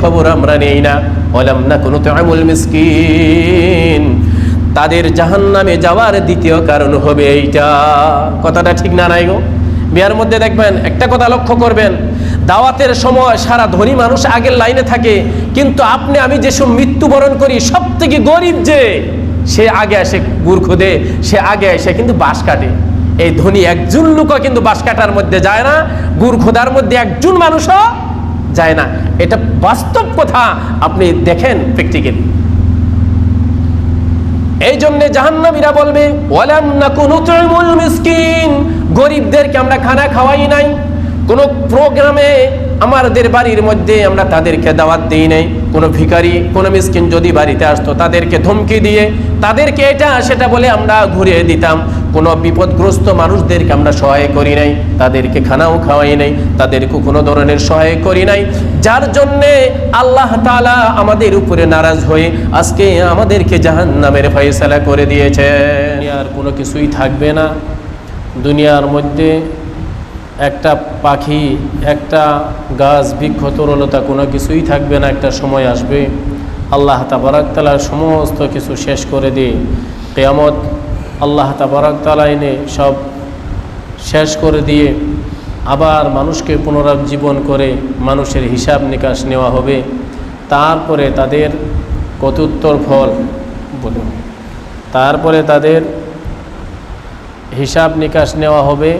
খবর আমরা নেই না। ওলাম না কোনো তামুল মিসকিন। তাদের জাহান্নামে যাওয়ার দ্বিতীয় কারণ হবে এইটা। কথাটা ঠিক না নাই গো? বিয়ার মধ্যে দেখবেন, একটা কথা লক্ষ্য করবেন, দাওয়াতের সময় সারা ধনী মানুষ আগের লাইনে থাকে, কিন্তু আপনি, আমি যেসব মৃত্যুবরণ করি সব থেকে গরিব যে, সে আগে আসে গুড় খুদে সে আগে এসে কিন্তু বাঁশ কাটে। এই ধনী একজন লোকও কিন্তু বাঁশ কাটার মধ্যে যায় না গুড় খোদার মধ্যে একজন মানুষও যায় না। এটা বাস্তব কথা আপনি দেখেন প্র্যাকটিক্যালি এই জন্যে জাহান্নামীরা বলবে মিসকিন, গরিবদেরকে আমরা খানা খাওয়াই নাই। কোনো প্রোগ্রামে আমাদের বাড়ির মধ্যে আমরা তাদেরকে দাওয়াত দিই নাই। কোনো ভিখারি, কোনো মিসকিন যদি বাড়িতে আসতো, তাদেরকে ধমকি দিয়ে, তাদেরকে এটা, সেটা বলে আমরা ঘুরিয়ে দিতাম। কোনো বিপদগ্রস্ত মানুষদেরকে আমরা সহায় করি নাই, তাদেরকে খানাও খাওয়াই নাই, তাদেরকে কোনো ধরনের সহায় করি নাই। যার জন্যে আল্লাহ তাআলা আমাদের উপরে নারাজ হয়ে আজকে আমাদেরকে জাহান নামের ফয়সালা করে দিয়েছে আর কোনো কিছুই থাকবে না। দুনিয়ার মধ্যে একটা পাখি, একটা গাছ বৃক্ষ তরলতা কোনো কিছুই থাকবে না, একটা সময় আসবে। আল্লাহ তাবারাকতালার সমস্ত কিছু শেষ করে দিয়ে কেয়ামত আল্লাহ তাবারাকতালা এনে সব শেষ করে দিয়ে আবার মানুষকে পুনরুজ্জীবন করে মানুষের হিসাব নিকাশ নেওয়া হবে। তারপরে তাদের কতুত্তর ফল বলুন। তারপরে তাদের হিসাব নিকাশ নেওয়া হবে।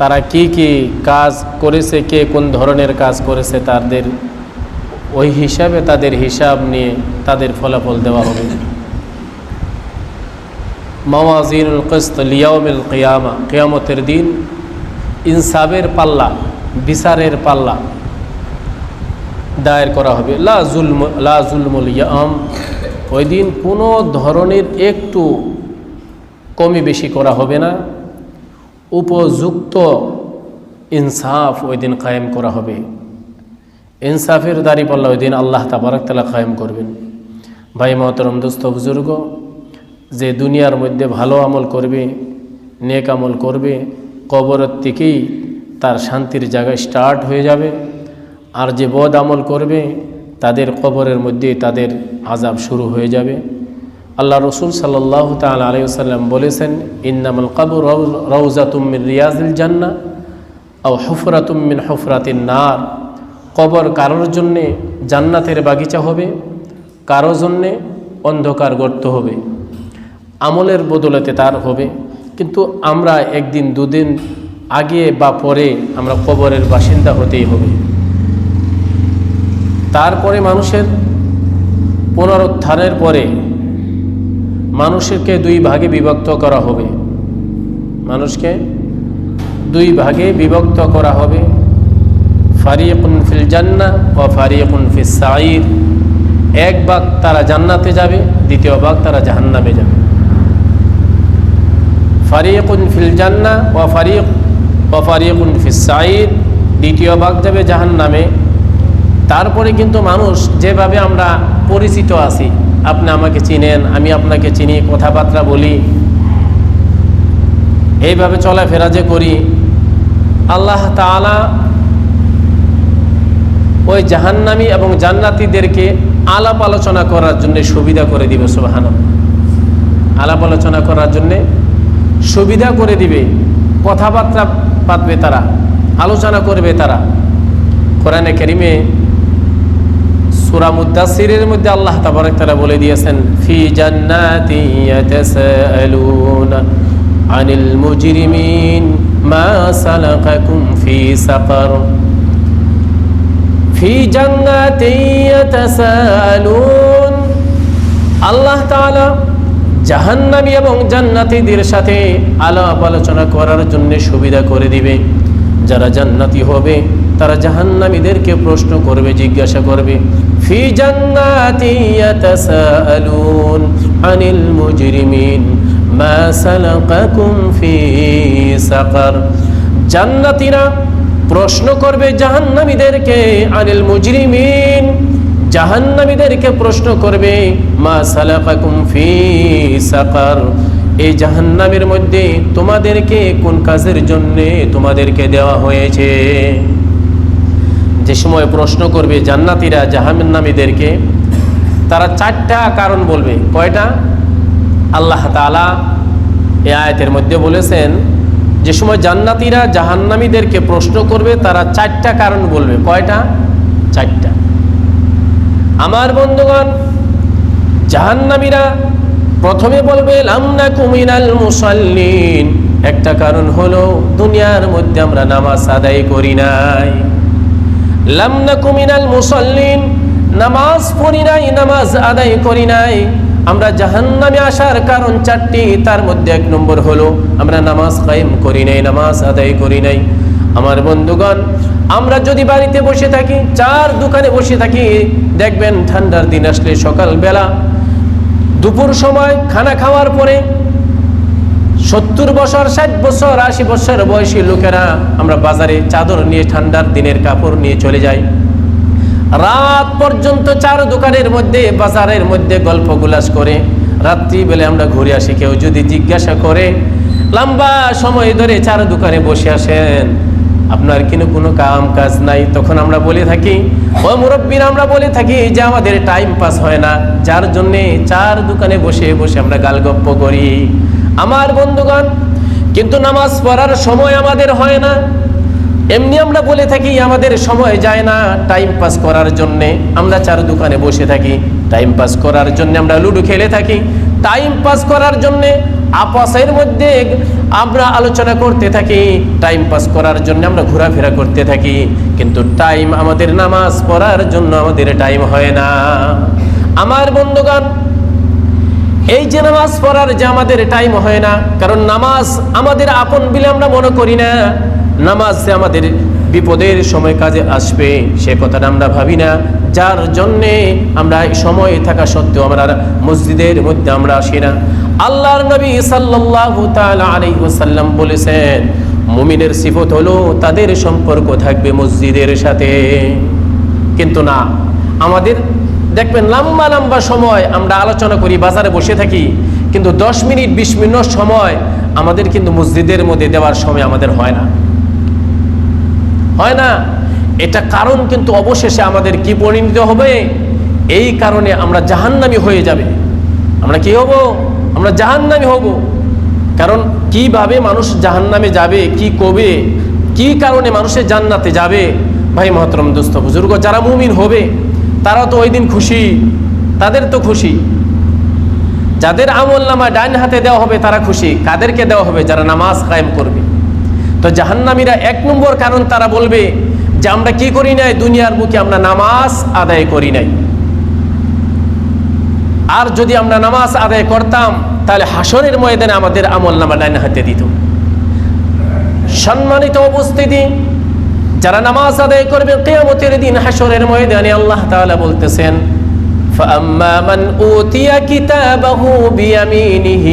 তারা কি কি কাজ করেছে, কে কোন ধরনের কাজ করেছে তাদের, ওই হিসাবে তাদের হিসাব নিয়ে তাদের ফলাফল দেওয়া হবে। মাওয়াজিনুল কিস্ত লিয়াউমিল কিয়ামা, কিয়ামতের দিন ইনসাবের পাল্লা, বিচারের পাল্লা দায়ের করা হবে। লা জুলম, লা ইয়াম, ওই দিন কোনো ধরনের একটু কমই বেশি করা হবে না। উপযুক্ত ইনসাফ ওই দিন কায়েম করা হবে। ইনসাফের দাড়ি পাল্লা ওই দিন আল্লাহ তাবারাকতালা কায়েম করবেন। ভাই মহতরম দোস্ত, বুজুর্গ, যে দুনিয়ার মধ্যে ভালো আমল করবে, নেক আমল করবে, কবরের থেকেই তার শান্তির জায়গায় স্টার্ট হয়ে যাবে। আর যে বদ আমল করবে, তাদের কবরের মধ্যেই তাদের আজাব শুরু হয়ে যাবে। আল্লাহ রসুল সাল্লাহ তাল আলাইসাল্লাম বলেছেন, ইন্নামুল কাবুর রৌজাতুমিন রিয়াজুল জান্না ও হফরাতুমিন হফরাতিন নার। কবর কারোর জন্যে জান্নাতের বাগিচা হবে, কারও জন্যে অন্ধকার গর্ত হবে, আমলের বদলতে তার হবে। কিন্তু আমরা একদিন, দুদিন আগে বা পরে আমরা কবরের বাসিন্দা হতেই হবে। তারপরে মানুষের পুনরুত্থানের পরে মানুষকে দুই ভাগে বিভক্ত করা হবে। মানুষকে দুই ভাগে বিভক্ত করা হবে। ফারিকুন ফিল জান্না ও ফারিকুন ফিল সাইর এক ভাগ তারা জান্নাতে যাবে, দ্বিতীয় ভাগ তারা জাহান্নামে যাবে। ফারিকুন ফিল জান্না ও ফারিক ও ফারিকুন ফিল সাইর দ্বিতীয় ভাগ যাবে জাহান্নামে। তারপরে কিন্তু মানুষ যেভাবে আমরা পরিচিত আছি আপনি আমাকে চিনেন, আমি আপনাকে চিনি, কথাবার্তা বলি। এইভাবে চলাফেরা যে করি, আল্লাহ তালা ওই জাহান্নামি এবং জান্নাতিদেরকে আলাপ আলোচনা করার জন্য সুবিধা করে দিবে সুবাহান আলাপ আলোচনা করার জন্যে সুবিধা করে দিবে, কথাবার্তা পাতবে তারা, আলোচনা করবে তারা। কোরআনে কেরিমে সুরা মুদাসিরের মধ্যে আল্লাহ তাবারক তাআলা বলে দিয়েছেন, ফি জান্নাতি ইয়াতাসাআলুন আনিল মুজরিমিন মা সালাকাকুম ফি সাকার। ফি জান্নাতি ইয়াতাসাআলুন। আল্লাহ তাআলা জাহান্নামী এবং জান্নাতীদের সাথে আলাপ আলোচনা করার জন্য সুবিধা করে দিবে। যারা জান্নাতি হবে তারা জাহান্নামীদেরকে প্রশ্ন করবে, জিজ্ঞাসা করবে, ফি আনিল জান্নাতীরা প্রশ্ন করবে জাহান্নামীদেরকে আনিল মুজরিমিন, জাহান্নামীদেরকে প্রশ্ন করবে, মা সালাকাকুম ফি সাকার। এই জাহান্নামের মধ্যে তোমাদেরকে কোন কাজের জন্যে তোমাদেরকে দেওয়া হয়েছে? যে সময় প্রশ্ন করবে জান্নাতিরা জাহান্নামীদেরকে তারা চারটা কারণ বলবে। কয়টা? আল্লাহ তাআলা এ আয়াতের মধ্যে বলেছেন, যে সময় জান্নাতিরা জাহান্নামীদেরকে প্রশ্ন করবে, তারা চারটা কারণ বলবে। কয়টা? চারটা। আমার বন্ধুগণ জাহান্নামীরা প্রথমে বলবে লামনা কুমিনাল মুসাল্লিন। একটা কারণ হলো, দুনিয়ার মধ্যে আমরা নামাজ আদায় করি নাই। লামনা কুমিনাল মুসাল্লিন, নামাজ পড়ি নাই, নামাজ আদায় করি নাই। আমরা জাহান্নামে আসার কারণ চারটি, তার মধ্যে এক নম্বর হলো, আমরা নামাজ কায়েম করি নাই, নামাজ আদায় করি নাই। আমার বন্ধুগণ, আমরা যদি বাড়িতে বসে থাকি, চার দোকানে বসে থাকি, দেখবেন ঠান্ডার দিন আসলে সকালবেলা, দুপুর সময় খানা খাওয়ার পরে সত্তর বছর, ষাট বছর, আশি বছর বয়সী লোকেরা আমরা বাজারে চাদর নিয়ে ঠান্ডার দিনের কাপড় নিয়ে চলে যাই। রাত পর্যন্ত চার দোকানের মধ্যে, বাজারের মধ্যে গল্প গুলাস করে। রাত্রিবেলা আমরা ঘুরে আসি, কেউ যদি জিজ্ঞাসা করে, লম্বা সময় ধরে চার দোকানে বসে আসেন আপনার কিন্তু কোনো কাম কাজ নাই? তখন আমরা বলে থাকি, ও মুরব্বীর, আমরা বলে থাকি যে আমাদের টাইম পাস হয় না। যার জন্যে চার দোকানে বসে বসে আমরা গালগপ্প করি। আমার বন্ধুগণ, কিন্তু নামাজ পড়ার সময় আমাদের হয় না। এমনি আমরা বলে থাকি, আমাদের সময় যায় না টাইম পাস করার জন্যে। আমরা চার দোকানে বসে থাকি টাইম পাস করার জন্য আমরা লুডো খেলে থাকি। টাইম পাস করার জন্যে আপসের মধ্যে আমরা আলোচনা করতে থাকি টাইম পাস করার জন্য আমরা ঘোরাফেরা করতে থাকি। কিন্তু টাইম আমাদের নামাজ পড়ার জন্য আমাদের টাইম হয় না। আমার বন্ধুগণ এই যে নামাজ পড়ার যে আমাদের টাইম হয় না, কারণ নামাজ আমাদের আপন বলে আমরা মনে করি না। নামাজ যে আমাদের বিপদের সময় কাজে আসবে, সে কথাটা আমরা ভাবি না। যার জন্যে আমরা সময় থাকা সত্ত্বেও আমরা মসজিদের মধ্যে আমরা আসি না। আল্লাহর নবী সাল্লাল্লাহু তাআলা বলেছেন, মুমিনের সিফত হলো তাদের সম্পর্ক থাকবে মসজিদের সাথে। কিন্তু না, আমাদের দেখবেন লম্বা লম্বা সময় আমরা আলোচনা করি, বাজারে বসে থাকি, কিন্তু দশ মিনিট, বিশ মিনিট সময় আমাদের কিন্তু মসজিদের মধ্যে দেওয়ার সময় আমাদের হয় না। হয় না? এটা কারণ কিন্তু অবশেষে আমাদের কি পরিণত হবে? এই কারণে আমরা জাহান্নামি হয়ে যাবে। আমরা কি হব? আমরা জাহান্নামি হব। কারণ কীভাবে মানুষ জাহান্নামে যাবে, কি কবে কি কারণে মানুষের জান্নাতে যাবে? ভাই মহতরম দোস্ত, বুজুর্গ, যারা মুমিন হবে তারা তো ওই দিন খুশি। তাদের তো খুশি। যাদের আমল নামা ডাইন হাতে দেওয়া হবে, তারা খুশি। কাদেরকে দেওয়া হবে? যারা নামাজ কায়েম করবে। তো জাহান্নামীরা এক নম্বর কারণ তারা বলবে যে, আমরা কি করি নাই? দুনিয়ার মুখে আমরা নামাজ আদায় করি নাই। আর যদি আমরা নামাজ আদায় করতাম, তাহলে হাসরের ময়দানে আমাদের আমল নামা ডাইন হাতে দিত। সম্মানিত উপস্থিতি যারা নামাজ আদায় করবে কেয়ামতের দিন হাসরের ময়দানে আল্লাহ তাআলা বলতেছেন فأما من أوتي كتابه بيمينه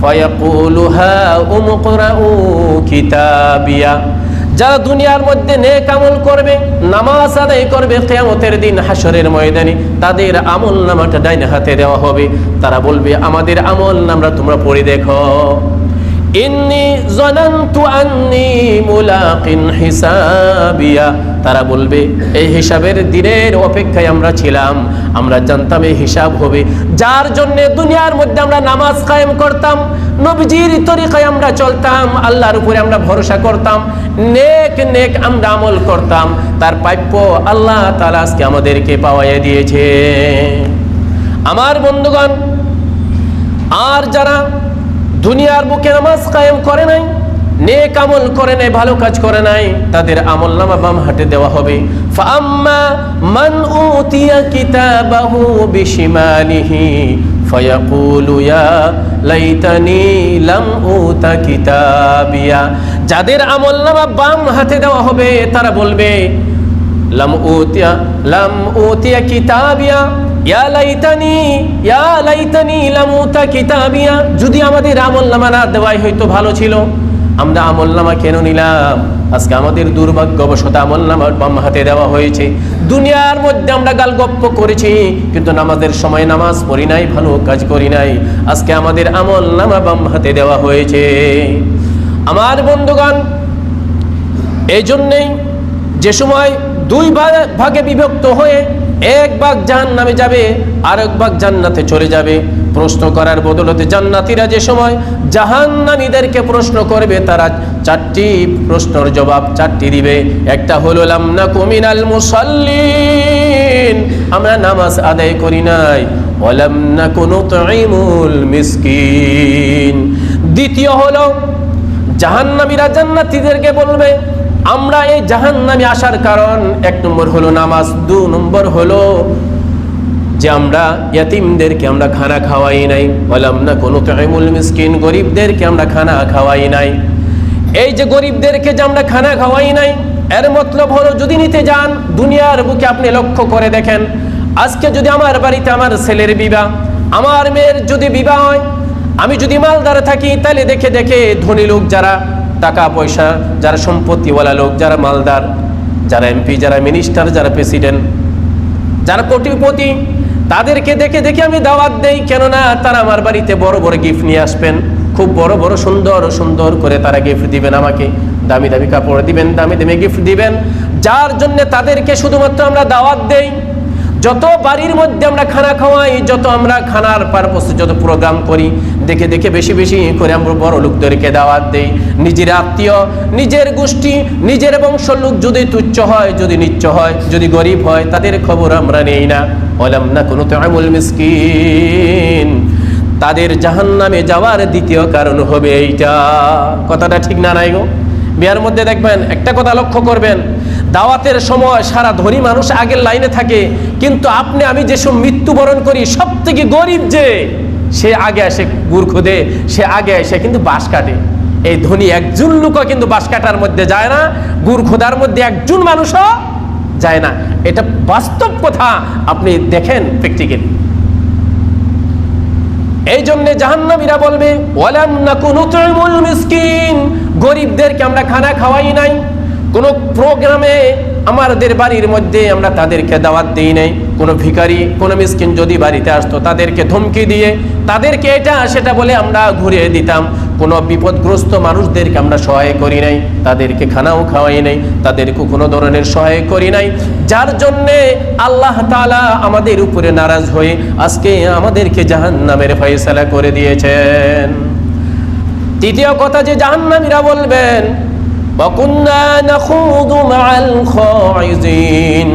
فيقول هاؤم اقرءوا كتابيا যারা দুনিয়ার মধ্যে নেক আমল করবে নামাজ আদায় করবে কেয়ামতের দিন হাসরের ময়দানে তাদের আমল নামাটা ডাইন হাতে দেওয়া হবে তারা বলবে আমাদের আমল নামরা তোমরা পড়ে দেখো তারা বলবে, এই হিসাবের দিনের অপেক্ষায় আমরা ছিলাম। আমরা জানতাম এই হিসাব হবে। যার জন্য দুনিয়ার মধ্যে আমরা নামাজ কায়েম করতাম, নবজির তরিকায় আমরা চলতাম, আল্লাহর উপরে আমরা ভরসা করতাম, নেক নেক আমরা আমল করতাম। তার প্রাপ্য আল্লাহ তাআলা আজকে আমাদেরকে পাওয়াইয়া দিয়েছে। আমার বন্ধুগণ, আর যারা দুনিয়ার বুকে নামাজ কায়েম করে নাই, নেক আমল করে নাই, ভালো কাজ করে নাই, তাদের আমল নামা বাম হাতে দেওয়া হবে। ফাম্মা মান উতিয়া কিতাবাহু বিশিমালিহি, ফায়াকুলু ইয়া লাইতানি লাম উতা কিতাবিয়া। যাদের আমল নামা বাম হাতে দেওয়া হবে, তারা বলবে, লাম উতিয়া লাম উতিয়া কিতাবিয়া যদি আমাদের আমল নামা না দেওয়াই হয়তো ভালো ছিল। আমরা আমল নামা কেন নিলাম? আজকে আমাদের দুর্ভাগ্যবশত আমল নামা বাম হাতে দেওয়া হয়েছে। দুনিয়ার মধ্যে আমরা গাল গপ্প করেছি, কিন্তু নামাজের সময় নামাজ পড়ি নাই, ভালো কাজ করি নাই। আজকে আমাদের আমল নামা বাম হাতে দেওয়া হয়েছে। আমার বন্ধুগণ এই জন্যেই যে সময় দুই ভাগে বিভক্ত হয়ে এক ভাগ জাহান নামে যাবে আর এক ভাগ জান্নাতে চলে যাবে। প্রশ্ন করার বদলতে জান্নাতীরা যে সময় জাহান্নামীদেরকে প্রশ্ন করবে, তারা চারটি প্রশ্নের জবাব, চারটি দিবে। একটা হলো লামনা কুমিনাল মুসাল্লিন, আমরা নামাজ আদায় করি নাই। ওয়ালাম নাকুনু তুইমুল মিসকিন। দ্বিতীয় হলো, জাহান্নামীরা জান্নাতীদেরকে বলবে আমরা এই জাহান্নামে আসার কারণ এক নম্বর হলো নামাজ, দু নম্বর হলো যে আমরা ইয়াতিমদেরকে আমরা খানা খাওয়াই নাই। বললাম না কোনো তাইমুল মিসকিন, গরিবদেরকে আমরা খানা খাওয়াই নাই। এই যে গরিবদেরকে যে আমরা খানা খাওয়াই নাই, এর মতলব হলো যদি নিতে যান, দুনিয়ার বুকে আপনি লক্ষ্য করে দেখেন, আজকে যদি আমার বাড়িতে আমার ছেলের বিবাহ, আমার মেয়ের যদি বিবাহ হয়, আমি যদি মালদার থাকি, তাহলে দেখে দেখে ধনী লোক যারা টাকা পয়সা যারা সম্পত্তিওয়ালা লোক, যারা মালদার, যারা এমপি যারা মিনিস্টার যারা প্রেসিডেন্ট যারা কোটিপতি, তাদেরকে দেখে দেখে আমি দাওয়াত দেই, কেননা তারা আমার বাড়িতে বড় বড় গিফট নিয়ে আসবেন, খুব বড় বড় সুন্দর সুন্দর করে তারা গিফট দিবেন আমাকে। দামি দামি কাপড় দিবেন, দামি দামি গিফট দিবেন। যার জন্য তাদেরকে শুধুমাত্র আমরা দাওয়াত দেই। যত বাড়ির মধ্যে আমরা খানা খাওয়াই, যত আমরা খানার পারপসে যত প্রোগ্রাম করি দেখে দেখে বেশি বেশি করে আমরা বড় লোকদেরকে দাওয়াত দেই। নিজের আত্মীয়, নিজের গোষ্ঠী, নিজের বংশ লোক যদি তুচ্ছ হয়, যদি নিচ্ছ হয়, যদি গরিব হয়, তাদের খবর আমরা নেই না। বললাম না কোনো তো তামুল মিসকিন। তাদের জাহান্নামে যাওয়ার দ্বিতীয় কারণ হবে এইটা। কথাটা ঠিক না নাই গো? বিয়ার মধ্যে দেখবেন, একটা কথা লক্ষ্য করবেন, দাওয়াতের সময় সারা ধনী মানুষ আগের লাইনে থাকে, কিন্তু আপনি, আমি যেসব মৃত্যুবরণ করি সব থেকে গরিব যে সে আগে আসে গুড় খুদে সে আগে এসে কিন্তু বাঁশ কাটে। এই ধনী একজন লোকও কিন্তু বাঁশ কাটার মধ্যে যায় না গুড় খোদার মধ্যে একজন মানুষও যায় না। এটা বাস্তব কথা, আপনি দেখেন প্র্যাকটিক্যালি এই জন্য জাহান্নামীরা বলবে মিসকিন, গরিবদেরকে আমরা খানা খাওয়াই নাই। কোনো প্রোগ্রামে আমাদের বাড়ির মধ্যে আমরা তাদেরকে দাওয়াত দিই নাই। কোনো ভিখারি, কোনো মিসকিন যদি বাড়িতে আসতো, তাদেরকে ধমকি দিয়ে তাদেরকে এটা সেটা বলে আমরা ঘুরিয়ে দিতাম। কোনো বিপদগ্রস্ত মানুষদেরকে আমরা সহায় করি নাই। তাদেরকে খানাও খাওয়াই নাই। তাদেরকে কোনো ধরনের সহায় করি নাই। যার জন্যে আল্লাহ তাআলা আমাদের উপরে নারাজ হয়ে আজকে আমাদেরকে জাহান্নামের ফয়সালা করে দিয়েছেন। তৃতীয় কথা যে জাহান্নামীরা বলবেন وَكُنَّا نَخُوضُ مَعَ الْخَائِضِينَ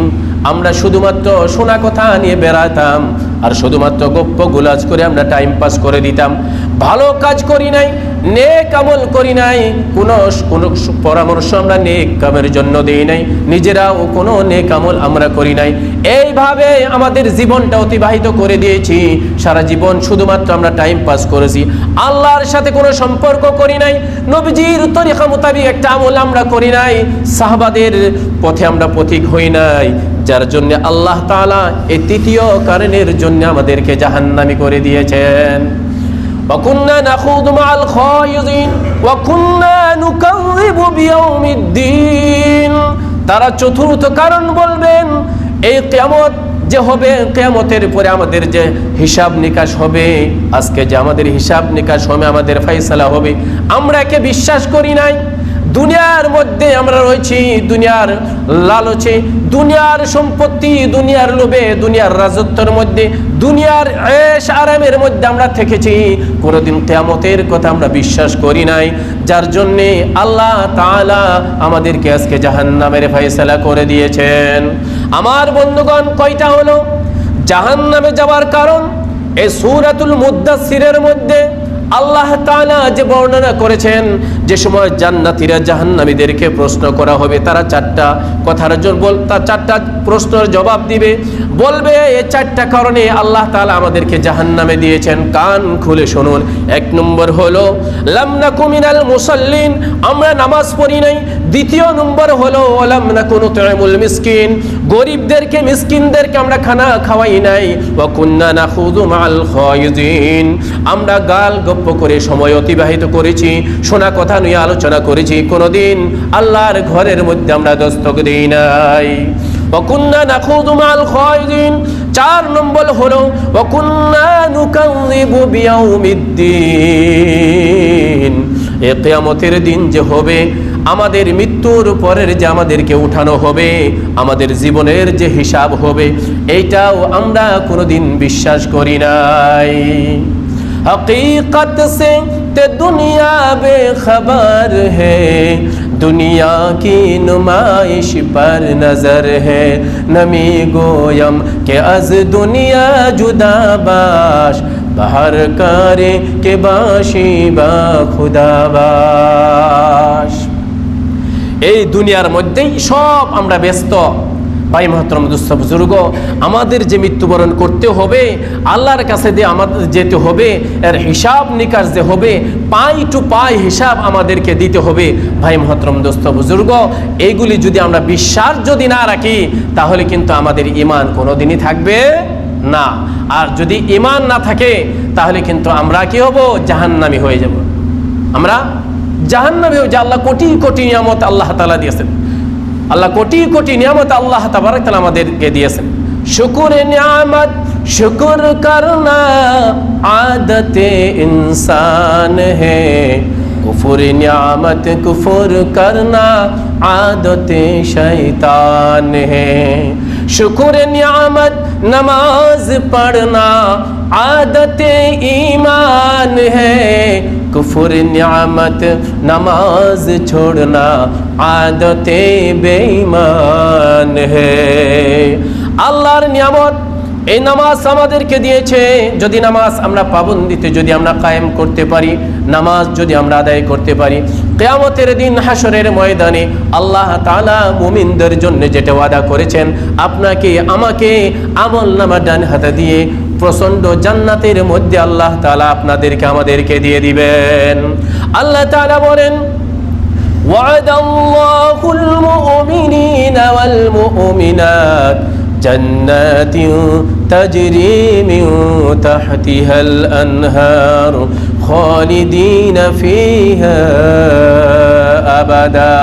আমরা শুধুমাত্র শোনা কথা নিয়ে বেড়াতাম আর শুধুমাত্র গপ্প গুলাজ করে আমরা টাইম পাস করে দিতাম ভালো কাজ করি নাই নেক আমল করি নাই, কোনো কোনো পরামর্শ আমরা নেক কামের জন্য দেই নাই, নিজেরাও কোনো নেক আমল আমরা করি নাই। এইভাবে আমাদের জীবনটা অতিবাহিত করে দিয়েছি, সারা জীবন শুধুমাত্র আমরা টাইম পাস করেছি। আল্লাহর সাথে কোনো সম্পর্ক করি নাই, নবীজির তরিকা মোতাবিক একটা আমল আমরা করি নাই, সাহাবাদের পথে আমরা পথিক হই নাই, যার জন্য আল্লাহ তাআলা এই তৃতীয় কারণের জন্য আমাদেরকে জাহান্নামি করে দিয়েছেন। وكنا نخوض مع الخائضين وكنا نكذب بيوم الدين তারা চতুর্থ কারণ বলবেন এই কিয়ামত যে হবে কিয়ামতের পরে আমাদের যে হিসাব নিকাশ হবে আজকে যে আমাদের হিসাব নিকাশ হবে আমাদের ফয়সালা হবে আমরা একে বিশ্বাস করি নাই দুনিয়ার মধ্যে আমরা রয়েছি, দুনিয়ার লালচে, দুনিয়ার সম্পত্তি, দুনিয়ার লোভে, দুনিয়ার রাজত্বের মধ্যে, দুনিয়ার এশ আরামের মধ্যে আমরা থেকেছি। কোনোদিন তেমতের কথা আমরা বিশ্বাস করি নাই। যার জন্যে আল্লাহ তাআলা আমাদেরকে আজকে জাহান্নামের ফয়সালা করে দিয়েছেন। আমার বন্ধুগণ, কয়টা হলো? জাহান্নামে যাওয়ার কারণ? এই সূরাতুল মুদ্দাসসিরের মধ্যে আল্লাহ তাআলা যে বর্ণনা করেছেন, যে সময় জান্নাতীরা জাহান্নামীদেরকে প্রশ্ন করা হবে, তারা চারটা কথার জন্য বল তার চারটা প্রশ্নের জবাব দিবে। বলবে এই চারটা কারণে আল্লাহ তালা আমাদেরকে জাহান্নামে দিয়েছেন। কান খুলে শুনুন। এক নম্বর হলো, লাম নাকু মিনাল মুসাল্লিন। আমরা নামাজ পড়ি নাই। দ্বিতীয় নম্বর হলো লাম নাকু নুতইমুল মিসকিন। গরিবদেরকে, মিসকিনদেরকে আমরা খানা খাওয়াই নাই। ওয়া কুন্না নাখুযু মাআল খায়িদিন আমরা গাল গল্প করে সময় অতিবাহিত করেছি, শোনা কথা নিয়ে আলোচনা করেছি, কোনোদিন আল্লাহর ঘরের মধ্যে আমরা দস্তক দিই নাই। অকুন্না খয়দিন চার নম্বর হলো অকুন্না এ দিন যে হবে, আমাদের মৃত্যুর পরের যে আমাদেরকে উঠানো হবে, আমাদের জীবনের যে হিসাব হবে এইটাও আমরা কোনোদিন বিশ্বাস করি নাই। حقیقت سے تے دنیا بے خبر ہے۔ دنیا کی نمائش پر نظر ہے۔ نمی گویم کہ از دنیا جدا باش۔ باہر کارے کے باشی با خدا باش۔ এই دنیا মধ্যেই سب আমরা ব্যস্ত ভাই মহতরম দুস্থ আমাদের যে মৃত্যুবরণ করতে হবে, আল্লাহর কাছে দিয়ে আমাদের যেতে হবে, এর হিসাব নিকাশ যে হবে, পাই টু পাই হিসাব আমাদেরকে দিতে হবে। ভাই মহতরম দোস্ত বুজুর্গ এইগুলি যদি আমরা বিশ্বাস যদি না রাখি, তাহলে কিন্তু আমাদের ইমান কোনোদিনই থাকবে না। আর যদি ইমান না থাকে, তাহলে কিন্তু আমরা কি হব? জাহান্নামি হয়ে যাব। আমরা জাহান্নামে যে আল্লাহ কোটি কোটি নিয়ামত আল্লাহ তালা দিয়েছেন। আল্লাহ কোটি কোটি নিয়ামত আল্লাহ তাবারক তালা আমাদেরকে দিয়েছেন। শুকুর নিয়ামত, শুকুর করনা আদতে ইনসান হে। কুফুর নিয়ামত, কুফুর করনা আদতে শৈতান হে। শুকুর নিয়ামত नमाज पढ़ना आदत ईमान है कुफुर नियामत नमाज छोड़ना आदत बेईमान है আল্লাহর নিয়ামত এই নামাজ আমাদেরকে দিয়েছে যদি নামাজ আমরা পাবন্দিতে যদি আমরা কায়েম করতে পারি নামাজ যদি আমরা আদায় করতে পারি কেয়ামতের দিন হাসরের ময়দানে আল্লাহ তালা মুমিনদের জন্য যেটা ওয়াদা করেছেন আপনাকে আমাকে আমল নামা ডান হাতে দিয়ে প্রচন্ড জান্নাতের মধ্যে আল্লাহ তালা আপনাদেরকে আমাদেরকে দিয়ে দিবেন আল্লাহ তালা বলেন وعد الله المؤمنين والمؤمنات جنات تجري من تحتها الأنهار خالدين فيها أبدا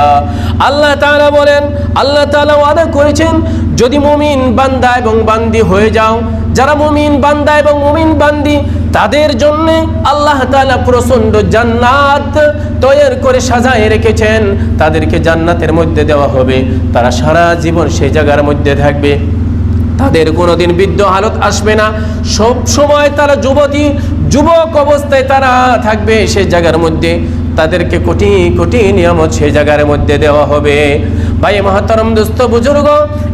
আল্লাহ তাআলা বলেন আল্লাহ তাআলা ওয়াদা করেছেন যদি মুমিন বান্দা এবং বান্দি হয়ে যাও যারা মুমিন বান্দা এবং মুমিন বান্দি তাদের জন্য আল্লাহ তাআলা প্রচন্ড জান্নাত তৈরি করে সাজায় রেখেছেন তাদেরকে জান্নাতের মধ্যে দেওয়া হবে তারা সারা জীবন সেই জায়গার মধ্যে থাকবে তাদের কোনোদিন বৃদ্ধ হালত আসবে না। সব সময় তারা যুবতী, যুবক অবস্থায় তারা থাকবে সেই জায়গার মধ্যে। তাদেরকে কোটি কোটি নিয়ামত সেই জায়গার মধ্যে দেওয়া হবে। ভাই মহাতরম দোস্ত, বুজুর্গ,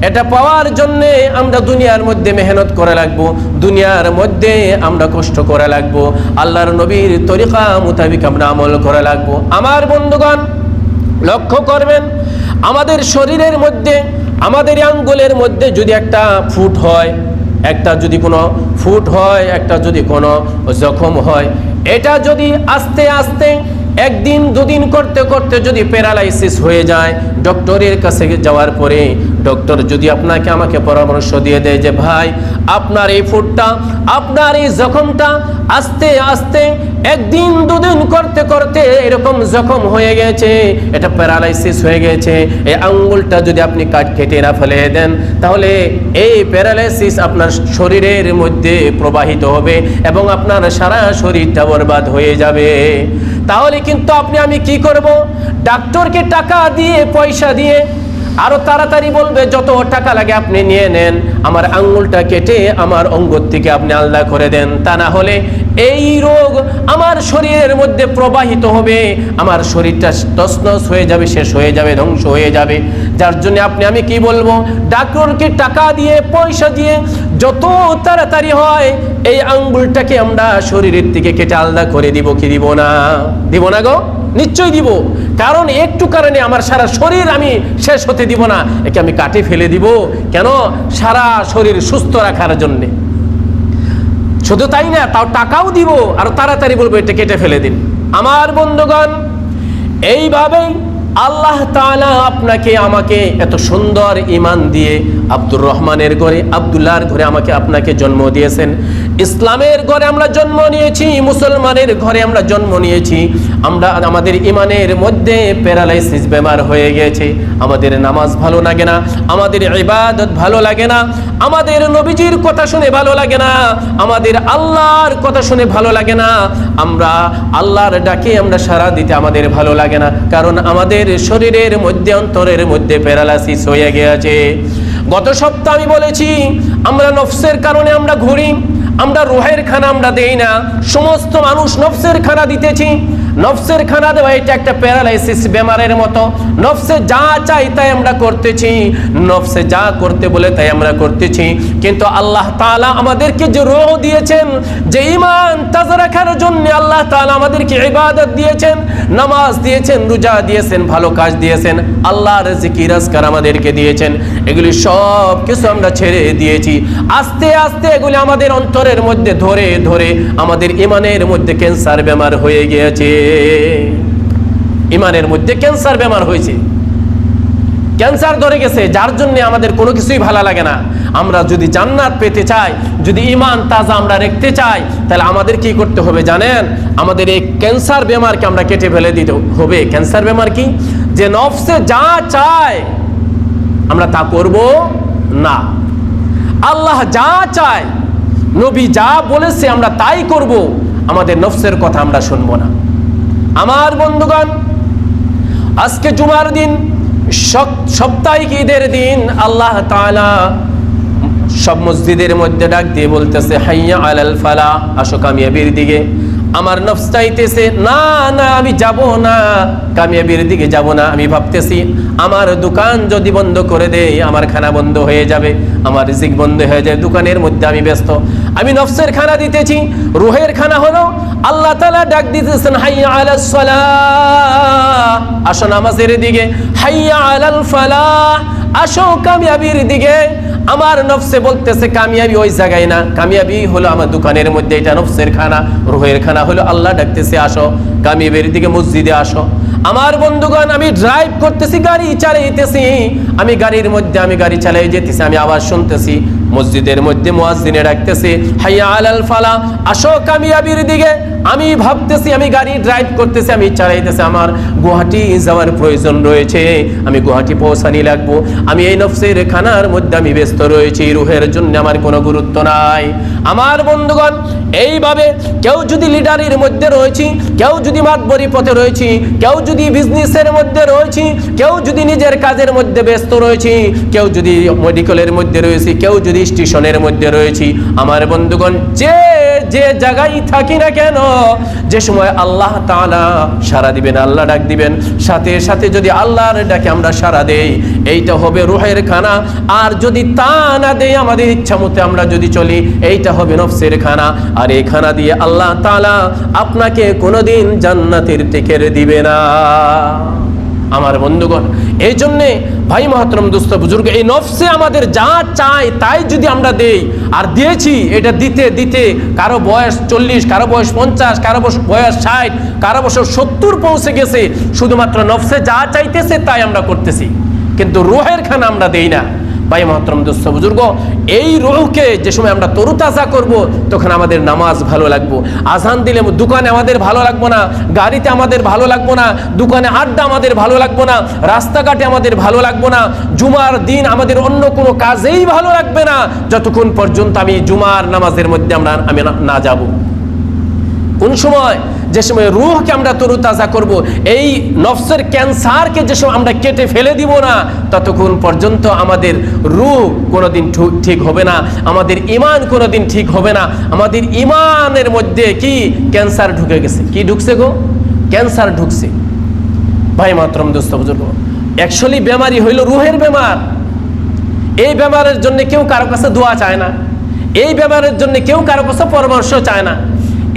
এটা পাওয়ার জন্য আমরা দুনিয়ার মধ্যে মেহনত করা লাগবো। দুনিয়ার মধ্যে আমরা কষ্ট করা লাগবো। আল্লাহর নবীর তরিকা মোতাবিক আমরা আমল করা লাগবো। আমার বন্ধুগণ, লক্ষ্য করবেন, আমাদের শরীরের মধ্যে আমাদের আঙ্গুলের মধ্যে যদি একটা ফুট হয়, একটা যদি কোনো ফুট হয়, একটা যদি কোনো জখম হয়, এটা যদি আস্তে আস্তে একদিন, দুদিন করতে করতে যদি প্যারালাইসিস হয়ে যায়, ডক্টরের কাছে যাওয়ার পরে ডক্টর যদি আপনাকে আমাকে পরামর্শ দিয়ে দেয় যে, ভাই, আপনার এই ফুটটা, আপনার এই জখমটা আস্তে আস্তে একদিন, দুদিন করতে করতে এরকম জখম হয়ে গেছে, এটা প্যারালাইসিস হয়ে গেছে, এই আঙ্গুলটা যদি আপনি কাট কেটে না ফেলে দেন, তাহলে এই প্যারালাইসিস আপনার শরীরের মধ্যে প্রবাহিত হবে এবং আপনার সারা শরীরটা বরবাদ হয়ে যাবে। তাহলে কিন্তু আপনি, আমি কি করব? ডাক্তারকে টাকা দিয়ে, পয়সা দিয়ে আরও তাড়াতাড়ি বলবে, যত টাকা লাগে আপনি নিয়ে নেন। আমার আঙ্গুলটা কেটে আমার অঙ্গর থেকে আপনি আলাদা করে দেন। তা না হলে এই রোগ আমার শরীরের মধ্যে প্রবাহিত হবে। আমার শরীরটা তসনস হয়ে যাবে, শেষ হয়ে যাবে, ধ্বংস হয়ে যাবে। যার জন্য আপনি, আমি কি বলব? ডাক্তারকে টাকা দিয়ে, পয়সা দিয়ে যত তাড়াতাড়ি হয় এই আঙ্গুলটাকে আমরা শরীরের থেকে কেটে আলাদা করে দিব কি দিব না? দিব না গো? নিশ্চয়ই দিব। কারণ একটু কারণে আমার সারা শরীর আমি শেষ হতে দিব না। একে আমি কাটে ফেলে দিব। কেন? সারা শরীর সুস্থ রাখার জন্যে। শুধু তাই না, তাও টাকাও দিব। আর তাড়াতাড়ি বলব, এটা কেটে ফেলে দিন। আমার বন্ধুগণ, এইভাবেই আল্লাহ তাআলা আপনাকে, আমাকে এত সুন্দর ইমান দিয়ে আব্দুর রহমানের ঘরে, আব্দুল্লাহর ঘরে আমাকে আপনাকে জন্ম দিয়েছেন। ইসলামের ঘরে আমরা জন্ম নিয়েছি, মুসলমানের ঘরে আমরা জন্ম নিয়েছি। আমরা আমাদের ইমানের মধ্যে প্যারালাইসিস বেমার হয়ে গেছে। আমাদের নামাজ ভালো লাগে না, আমাদের ইবাদত ভালো লাগে না, আমাদের নবীজির কথা শুনে ভালো লাগে না, আমাদের আল্লাহর কথা শুনে ভালো লাগে না। আমরা আল্লাহর ডাকে আমরা সারা দিতে আমাদের ভালো লাগে না, কারণ আমাদের আমাদের শরীরের মধ্যে, অন্তরের মধ্যে প্যারালাইসিস হয়ে গিয়েছে। গত সপ্তাহ আমি বলেছি, আমরা নফসের কারণে আমরা ঘুরি, আমরা রোহের খানা আমরা দেই না। সমস্ত মানুষ নফসের খানা দিতেছি নফসের খানা দেওয়া, এটা একটা প্যারালাইসিস বেমারের মতো। নফসে যা চাই তাই আমরা করতেছি। নফসে যা করতে বলে তাই আমরা করতেছি। কিন্তু আল্লাহ তাআলা আমাদেরকে যে রোহ দিয়েছেন, যে ইমান তাজা রাখার জন্য আল্লাহ তাআলা আমাদেরকে ইবাদত দিয়েছেন, নামাজ দিয়েছেন, রোজা দিয়েছেন, ভালো কাজ দিয়েছেন, আল্লাহর জিকির আজকার আমাদেরকে দিয়েছেন। এগুলি সব কিছু আমরা ছেড়ে দিয়েছি। আস্তে আস্তে এগুলি আমাদের অন্তরের মধ্যে ধরে ধরে আমাদের ইমানের মধ্যে ক্যান্সার বেমার হয়ে গিয়েছে। ইমানের মধ্যে ক্যান্সার বেমার হয়েছে। ক্যান্সার ধরে গেছে, যার জন্য আমাদের কোনো কিছুই ভালো লাগে না। আমরা যদি জান্নাত পেতে চাই, যদি ইমান তাজা আমরা রাখতে চাই, তাহলে আমাদের কি করতে হবে জানেন? আমাদের এই ক্যান্সার বেমারকে আমরা কেটে ফেলে দিতে হবে। ক্যান্সার বেমার কি? যে নফসে যা চায়, আমরা তা করব না। আল্লাহ যা চায়, নবী যা বলেছে আমরা তাই করব। আমাদের নফসের কথা আমরা শুনব না। আমার বন্ধুগণ, আজকে জুমার দিন সপ্তাহিক ঈদের দিন আল্লাহ সব মসজিদের মধ্যে ডাক দিয়ে বলতেছে, হাইয়া আলাল ফালা আসো কামিয়াবির দিকে। আমার নফস চাইতেছে, না না, আমি যাব না। কামিয়াবির দিকে যাব না, আমি ভাবতেছি, আমার দোকান যদি বন্ধ করে দেয় আমার খানা বন্ধ হয়ে যাবে, আমার রিজিক বন্ধ হয়ে যায়, দোকানের মধ্যে আমি ব্যস্ত। আমি নফসের খানা দিতেছি, রুহের খানা হলো, আল্লাহ তাআলা ডাক দিতেছেন, হাইয়া আলাস আসো নামাজের দিকে, হাইয়া আলাল ফালাহ। আসো কামিয়াবির দিকে। আমার নফসে বলতেছে, কামিয়াবি ওই জায়গায় না, কামিয়াবি হলো আমার দোকানের মধ্যে, এটা নফসের খানা, রুহের খানা হলো, আল্লাহ ডাকতেছে, আসো, কামিয়াবির দিকে মসজিদে আসো। আমার বন্ধুগণ, আমি ড্রাইভ করতেছি, গাড়ি চালাইতেছি। আমি গাড়ির মধ্যে, আমি গাড়ি চালাই যেতেছি, আমি আবার শুনতেছি, মসজিদের মধ্যে মোয়াজিনে ডাকতেছে, হাইয়া আল আল ফালা, আসো কামিয়াবির দিকে। আমি ভাবতেছি, আমি গাড়ি ড্রাইভ করতেছি, আমি চালাইতেছি আমার গুয়াহাটি যাওয়ার প্রয়োজন রয়েছে। আমি গুয়াহাটি পৌঁছানি লাগবো। আমি এই নফসের খানার মধ্যে আমি ব্যস্ত রয়েছি। রুহের জন্য আমার কোনো গুরুত্ব নাই। আমার বন্ধুগণ, এইভাবে কেউ যদি লিডারের মধ্যে রয়েছি, কেউ যদি মাতবরি পথে রয়েছি, কেউ যদি বিজনেসের মধ্যে রয়েছি, কেউ যদি নিজের কাজের মধ্যে ব্যস্ত রয়েছি, কেউ যদি মেডিকেলের মধ্যে রয়েছি, কেউ যদি স্টেশনের মধ্যে রয়েছি, আমার বন্ধুগণ, যে যে জায়গায় থাকি না কেন যে সময় আল্লাহ তালা সারা দিবেন, আল্লাহ ডাক দিবেন, সাথে সাথে যদি আল্লাহর ডাকে আমরা সারা দেই, এইটা হবে রুহের খানা। আর যদি তা না দেই আমাদের ইচ্ছা মতো আমরা যদি চলি, এইটা হবে নফসের খানা। আর এই খানা দিয়ে আল্লাহ তালা আপনাকে কোনোদিন জান্নাতের টিকের দিবে না। আমার বন্ধুগণ, এই জন্যে ভাই মহাতরম দুস্থ বুজুর্গ, এই নফসে আমাদের যা চাই তাই যদি আমরা দেই, আর দিয়েছি, এটা দিতে দিতে, কারও বয়স চল্লিশ, কারও বয়স পঞ্চাশ, কারও বয়স- বয়স ষাট, কারও বছর সত্তর পৌঁছে গেছে, শুধুমাত্র নফসে যা চাইতেছে তাই আমরা করতেছি। কিন্তু রোহের খানা আমরা দেই না। ভাই মহতরম দোস্ত বুজুর্গ, এই রুহকে যে সময় আমরা তরুতাজা করব, তখন আমাদের নামাজ ভালো লাগবো। আজান দিলে দোকানে আমাদের ভালো লাগবো না, গাড়িতে আমাদের ভালো লাগবো না, দোকানে আড্ডা আমাদের ভালো লাগবো না, রাস্তাঘাটে আমাদের ভালো লাগবো না, জুমার দিন আমাদের অন্য কোনো কাজেই ভালো লাগবে না, যতক্ষণ পর্যন্ত আমি জুমার নামাজের মধ্যে আমরা আমি না- না যাব। কোন সময় যে সময় রুহকে আমরা তরুতাজা করব, এই নফসের ক্যান্সারকে যে সময় আমরা কেটে ফেলে দিব না, ততক্ষণ পর্যন্ত আমাদের রুহ কোনোদিন ঠিক হবে না, আমাদের ইমান কোনোদিন ঠিক হবে না, আমাদের ইমানের মধ্যে কি ক্যান্সার ঢুকে গেছে? কি ঢুকছে গো? ক্যান্সার ঢুকছে। ভাই মাতরম দোস্ত বুজুর্গ অ্যাকচুয়ালি বেমারি হইল রুহের বেমার। এই বেমারের জন্য কেউ কারও কাছে দোয়া চায় না, এই বেমারের জন্য কেউ কারও কাছে পরামর্শ চায় না।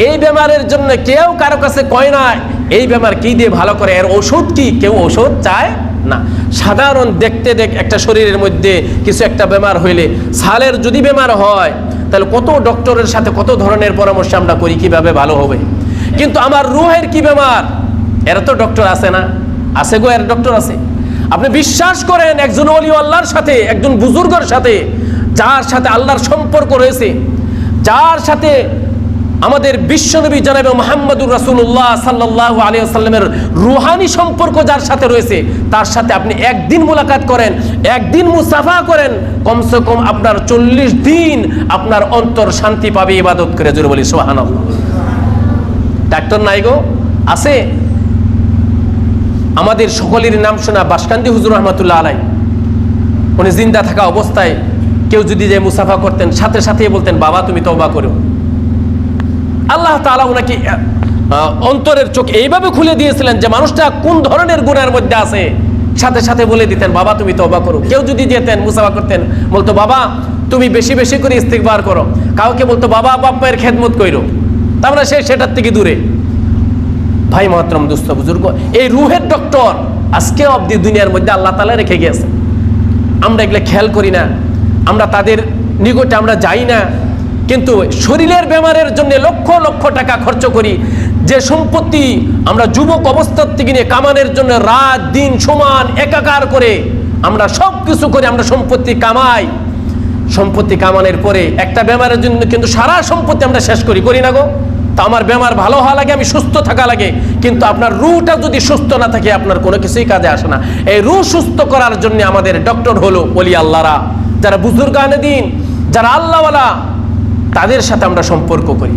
এই বেমারের জন্য কেউ কারও কাছে কয় না, এই বেমার কি দিয়ে ভালো করে, এর ওষুধ কি? কেউ ওষুধ চায় না। সাধারণ দেখতে দেখ একটা শরীরের মধ্যে কিছু একটা বেমার হইলে, সালের যদি বেমার হয়, তাহলে কত ডক্টরের সাথে কত ধরনের পরামর্শ আমরা করি, কীভাবে ভালো হবে? কিন্তু আমার রুহের কি বেমার? এর তো ডক্টর আছে না। আছে গো, এর ডক্টর আছে। আপনি বিশ্বাস করেন, একজন অলি আল্লাহর সাথে, একজন বুজুর্গর সাথে, যার সাথে আল্লাহর সম্পর্ক রয়েছে, যার সাথে আমাদের বিশ্বনবী জানাবে মোহাম্মদুর রাসূলুল্লাহ সাল্লাল্লাহু আলাইহি সাল্লামের রুহানি সম্পর্ক যার সাথে রয়েছে, তার সাথে আপনি একদিন মোলাকাত করেন, একদিন মুসাফা করেন, কমসে কম আপনার চল্লিশ দিন আপনার অন্তর শান্তি পাবে ইবাদত করে। জোরে বলি, সুবহানাল্লাহ। ডাক্তার নাই গো? আছে? আমাদের সকলের নাম শোনা বাসকান্দি হুজুর রহমতুল্লাহ আলাই। উনি জিন্দা থাকা অবস্থায় কেউ যদি যে মুসাফা করতেন, সাথে সাথে বলতেন, বাবা, তুমি তওবা করো। আল্লাহ তাআলা ওনাকে অন্তরের চোখ এইভাবে খুলে দিয়েছিলেন যে মানুষটা কোন ধরনের গুণের মধ্যে আছে? সাথে সাথে বলে দিতেন, বাবা, তুমি তওবা করো। কেউ যদি যেতেন, মুসাফা করতেন, বলতো, বাবা, তুমি বেশি বেশি করে ইস্তিগবার করো। কাউকে বলতো, বাবা, বাপ মায়ের খেদমত কইরো। তারপরে সে সেটার থেকে দূরে। ভাই, মহাত্রম দুস্থ বুজুর্গ, এই রুহের ডক্টর আজকে অব্দি দুনিয়ার মধ্যে আল্লাহ তালা রেখে গিয়েছে আমরা এগুলো খেয়াল করি না। আমরা তাদের নিকটে আমরা যাই না। কিন্তু শরীরের বেমারের জন্য লক্ষ লক্ষ টাকা খরচ করি। যে সম্পত্তি আমরা যুবক অবস্থার থেকে নিয়ে কামানের জন্য রাত, দিন, সমান, একাকার করে আমরা সব কিছু করে আমরা সম্পত্তি কামাই। সম্পত্তি কামানোর পরে একটা বেমারের জন্য কিন্তু সারা সম্পত্তি আমরা শেষ করি। করি না গো। তা আমার বেমার ভালো হওয়া লাগে, আমি সুস্থ থাকা লাগে। কিন্তু আপনার রুটা যদি সুস্থ না থাকে, আপনার কোনো কিছুই কাজে আসে না। এই রু সুস্থ করার জন্য আমাদের ডক্টর হলো বলি আল্লাহরা যারা বুজুর্গানে দিন, যারা আল্লাহওয়ালা তাদের সাথে আমরা সম্পর্ক করি।